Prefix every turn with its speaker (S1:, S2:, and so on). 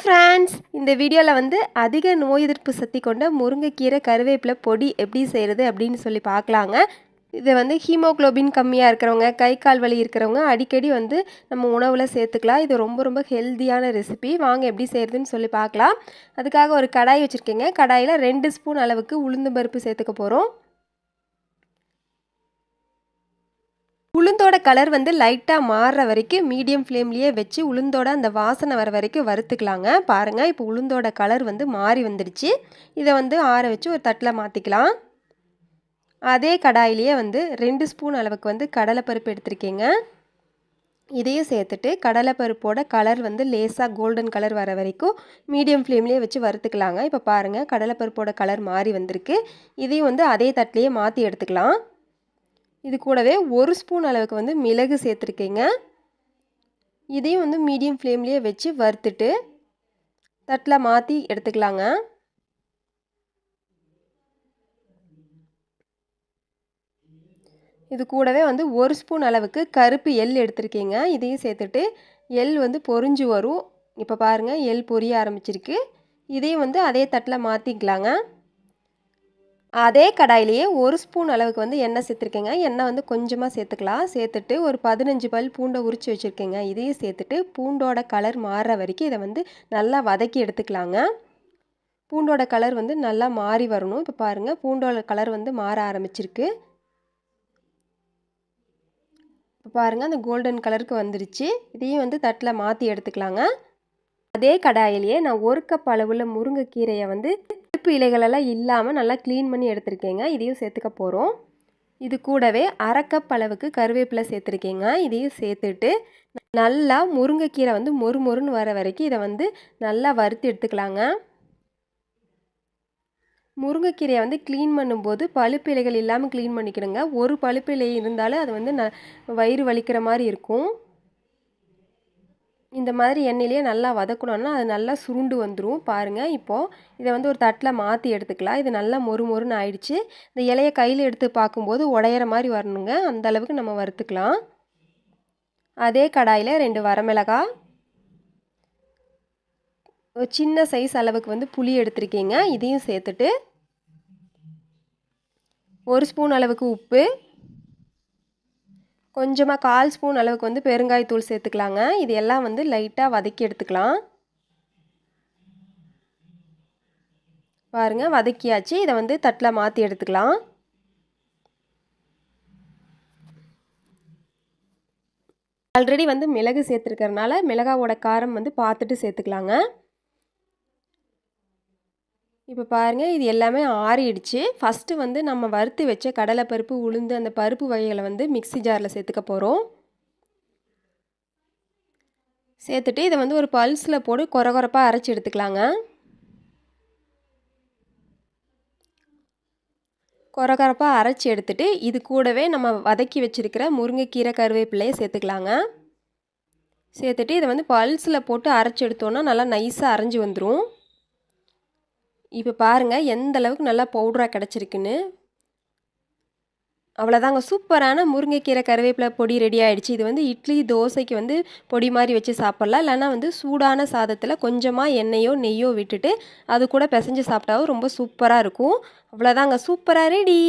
S1: Friends இந்த வீடியோவில் வந்து அதிக நோய் எதிர்ப்பு சக்தி கொண்ட முருங்கைக்கீரை கருவேப்பிலை பொடி எப்படி செய்கிறது அப்படின்னு சொல்லி பார்க்கலாங்க. இதை வந்து ஹீமோக்ளோபின் கம்மியாக இருக்கிறவங்க கை கால் வலி இருக்கிறவங்க அடிக்கடி வந்து நம்ம உணவில் சேர்த்துக்கலாம். இது ரொம்ப ரொம்ப ஹெல்த்தியான ரெசிபி. வாங்க எப்படி செய்கிறதுன்னு சொல்லி பார்க்கலாம். அதுக்காக ஒரு கடாய் வச்சுருக்கேங்க. கடாயில் ரெண்டு ஸ்பூன் அளவுக்கு உளுந்து பருப்பு சேர்த்துக்க போகிறோம் உளுந்தோட கலர் வந்து லைட்டாக மாறுற வரைக்கும் மீடியம் ஃப்ளேம்லேயே வச்சு உளுந்தோட அந்த வாசனை வர வரைக்கும் வறுத்துக்கலாங்க. பாருங்கள் இப்போ உளுந்தோட கலர் வந்து மாறி வந்துடுச்சு. இதை வந்து ஆற வச்சு ஒரு தட்டில் மாற்றிக்கலாம் அதே கடாயிலேயே வந்து ரெண்டு ஸ்பூன் அளவுக்கு வந்து கடலைப்பருப்பு எடுத்திருக்கீங்க. இதையும் சேர்த்துட்டு கடலைப்பருப்போட கலர் வந்து லேசாக கோல்டன் கலர் வர வரைக்கும் மீடியம் ஃப்ளேம்லேயே வச்சு வறுத்துக்கலாங்க. இப்போ பாருங்கள் கடலைப்பருப்போட கலர் மாறி வந்திருக்கு. இதையும் வந்து அதே தட்டிலேயே மாற்றி எடுத்துக்கலாம். இது கூடவே ஒரு ஸ்பூன் அளவுக்கு வந்து மிளகு சேர்த்துருக்கேங்க. இதையும் வந்து மீடியம் ஃப்ளேம்லேயே வச்சு வறுத்துட்டு தட்டில் மாற்றி எடுத்துக்கலாங்க. இது கூடவே வந்து ஒரு ஸ்பூன் அளவுக்கு கருப்பு எள் எடுத்திருக்கீங்க. இதையும் சேர்த்துட்டு எள் வந்து பொறிஞ்சு வரும். இப்போ பாருங்கள் எள் பொரிய ஆரம்பிச்சிருக்கு. இதையும் வந்து அதே தட்டில் மாற்றிக்கலாங்க அதே கடாயிலேயே ஒரு ஸ்பூன் அளவுக்கு வந்து எண்ணெய் சேர்த்துருக்கேங்க. எண்ணெய் வந்து கொஞ்சமாக சேர்த்துக்கலாம். சேர்த்துட்டு ஒரு பதினஞ்சு பல் பூண்டை உரித்து வச்சுருக்கேங்க. இதையும் சேர்த்துட்டு பூண்டோட கலர் மாறுற வரைக்கும் இதை வந்து நல்லா வதக்கி எடுத்துக்கலாங்க. பூண்டோட கலர் வந்து நல்லா மாறி வரணும். இப்போ பாருங்கள் பூண்டோட கலர் வந்து மாற ஆரம்பிச்சிருக்கு. இப்போ பாருங்கள் அந்த கோல்டன் கலருக்கு வந்துருச்சு. இதையும் வந்து தட்டில் மாற்றி எடுத்துக்கலாங்க. அதே கடாயிலேயே நான் ஒரு கப் அளவில் முருங்கைக்கீரையை வந்து கருப்பு இலைகளெல்லாம் இல்லாமல் நல்லா க்ளீன் பண்ணி எடுத்துருக்கேங்க. இதையும் சேர்த்துக்க போகிறோம் இது கூடவே அரை கப் அளவுக்கு கருவேப்பிலை சேர்த்துருக்கேங்க. இதையும் சேர்த்துட்டு நல்லா முருங்கைக்கீரை வந்து மொறு மொறுன்னு வர வரைக்கும் இதை வந்து நல்லா வறுத்து எடுத்துக்கலாங்க. முருங்கைக்கீரையை வந்து க்ளீன் பண்ணும்போது பழுப்பு இலைகள் இல்லாமல் க்ளீன் பண்ணிக்கணுங்க ஒரு பழுப்பு இலை இருந்தாலும் அது வந்து ந வயிறு வலிக்கிற மாதிரி இருக்கும். இந்த மாதிரி எண்ணெயிலேயே நல்லா வதக்கணுன்னா அது நல்லா சுருண்டு வந்துடும் பாருங்கள் இப்போது இதை வந்து ஒரு தட்டில் மாற்றி எடுத்துக்கலாம். இது நல்லா மொறு மொறுன்னு ஆயிடுச்சு. இந்த இலையை கையில் எடுத்து பார்க்கும்போது உடையிற மாதிரி வரணுங்க. அந்த அளவுக்கு நம்ம வறுத்துக்கலாம். அதே கடாயில் ரெண்டு வரமிளகாய் ஒரு சின்ன சைஸ் அளவுக்கு வந்து புளி எடுத்திருக்கீங்க. இதையும் சேர்த்துட்டு ஒரு ஸ்பூன் அளவுக்கு உப்பு. கொஞ்சமாக கால் ஸ்பூன் அளவுக்கு வந்து பெருங்காயத்தூள் சேர்த்துக்கலாங்க. இது எல்லாம் வந்து லைட்டாக வதக்கி எடுத்துக்கலாம். பாருங்கள் வதக்கியாச்சு. இதை வந்து தட்டில் மாற்றி எடுத்துக்கலாம். ஆல்ரெடி வந்து மிளகு சேர்த்துருக்கறனால மிளகாவோட காரம் வந்து பார்த்துட்டு சேர்த்துக்கலாங்க. இப்போ பாருங்கள் இது எல்லாமே ஆறிடுச்சு. ஃபஸ்ட்டு வந்து நம்ம வறுத்து வச்ச கடலைப்பருப்பு உளுந்து அந்த பருப்பு வகைகளை வந்து மிக்சி ஜாரில் சேர்த்துக்க போகிறோம் சேர்த்துட்டு இதை வந்து ஒரு பல்ஸில் போட்டு குறை குறைப்பாக அரைச்சி எடுத்துக்கலாங்க. குறை குறைப்பாக அரைச்சி எடுத்துகிட்டு இது கூடவே நம்ம வதக்கி வச்சுருக்கிற முருங்கைக்கீரை கருவேப்பிலையை சேர்த்துக்கலாங்க. சேர்த்துட்டு இதை வந்து பல்ஸில் போட்டு அரைச்சி எடுத்தோன்னா நல்லா நைஸாக அரைஞ்சி வந்துடும் இப்போ பாருங்கள் எந்த அளவுக்கு நல்லா பவுடராக கிடச்சிருக்குன்னு. அவ்வளோதாங்க சூப்பரான முருங்கைக்கீரை கருவேப்பிலை பொடி ரெடி ஆகிடுச்சு இது வந்து இட்லி தோசைக்கு வந்து பொடி மாதிரி வச்சு சாப்பிட்லாம். இல்லைனா வந்து சூடான சாதத்தில் கொஞ்சமாக எண்ணெயோ நெய்யோ விட்டுட்டு அது கூட பிசைஞ்சு சாப்பிட்டாவும் ரொம்ப சூப்பராக இருக்கும். அவ்வளோதாங்க சூப்பராக ரெடி